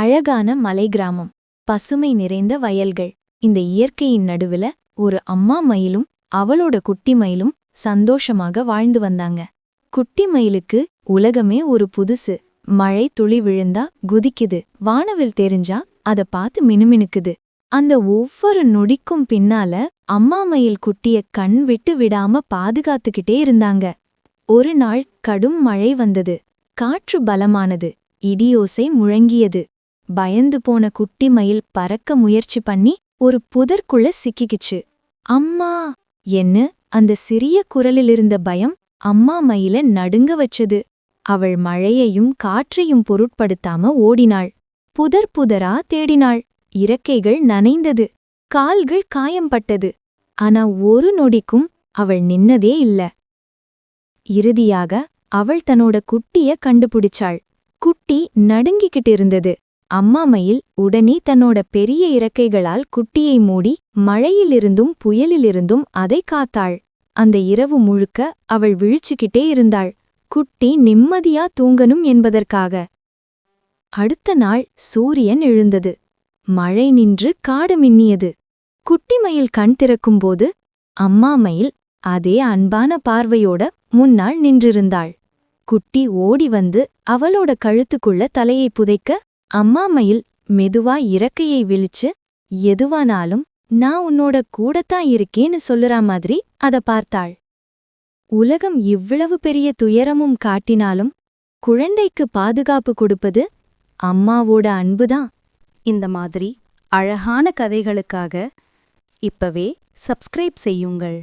அழகான மலை கிராமம். பசுமை நிறைந்த வயல்கள். இந்த இயற்கையின் நடுவுல ஒரு அம்மா மயிலும் அவளோட குட்டி மயிலும் சந்தோஷமாக வாழ்ந்து வந்தாங்க. குட்டி மயிலுக்கு உலகமே ஒரு புதுசு. மழை துளி விழுந்தா குதிக்குது. வானவில் தெரிஞ்சா அத பார்த்து மினுமினுக்குது. அந்த ஒவ்வொரு நொடிக்கும் பின்னால அம்மா மயில் குட்டிய கண் விட்டு விடாம பாதுகாத்துக்கிட்டே இருந்தாங்க. ஒரு நாள் கடும் மழை வந்தது. காற்று பலமானது. இடியோசை முழங்கியது. பயந்து போன குட்டி மயில் பறக்க முயற்சி பண்ணி ஒரு புதர்க்குள்ள சிக்கிக்கிச்சு. அம்மா! என்ன அந்த சிறிய குரலிலிருந்த பயம் அம்மா மயில நடுங்க வச்சது. அவள் மழையையும் காற்றையும் பொருட்படுத்தாம ஓடினாள். புதர் புதரா தேடினாள். இறக்கைகள் நனைந்தது. கால்கள் காயம்பட்டது. ஆனா ஒரு நொடிக்கும் அவள் நின்னதே இல்ல. இறுதியாக அவள் தன்னோட குட்டிய கண்டுபிடிச்சாள். குட்டி நடுங்கிக்கிட்டு இருந்தது. அம்மா மயில் உடனே தன்னோட பெரிய இறக்கைகளால் குட்டியை மூடி மழையிலிருந்தும் புயலிலிருந்தும் அதை காத்தாள். அந்த இரவு முழுக்க அவள் விழிச்சுக்கிட்டே இருந்தாள். குட்டி நிம்மதியா தூங்கணும் என்பதற்காக. அடுத்த நாள் சூரியன் எழுந்தது. மழை நின்று காடு மின்னியது. குட்டி மயில் கண் திறக்கும்போது அம்மா மயில் அதே அன்பான பார்வையோட முன்னாள் நின்றிருந்தாள். குட்டி ஓடி வந்து அவளோட கழுத்துக்குள்ள தலையை புதைக்க அம்மா மயில் மெதுவா இறக்கையை விழிச்சு எதுவானாலும் நான் உன்னோட கூடத்தான் இருக்கேன்னு சொல்லுற மாதிரி அத பார்த்தாள். உலகம் இவ்வளவு பெரிய துயரமும் காட்டினாலும் குழந்தைக்கு பாதுகாப்பு கொடுப்பது அம்மாவோட அன்புதான். இந்த மாதிரி அழகான கதைகளுக்காக இப்பவே சப்ஸ்கிரைப் செய்யுங்கள்.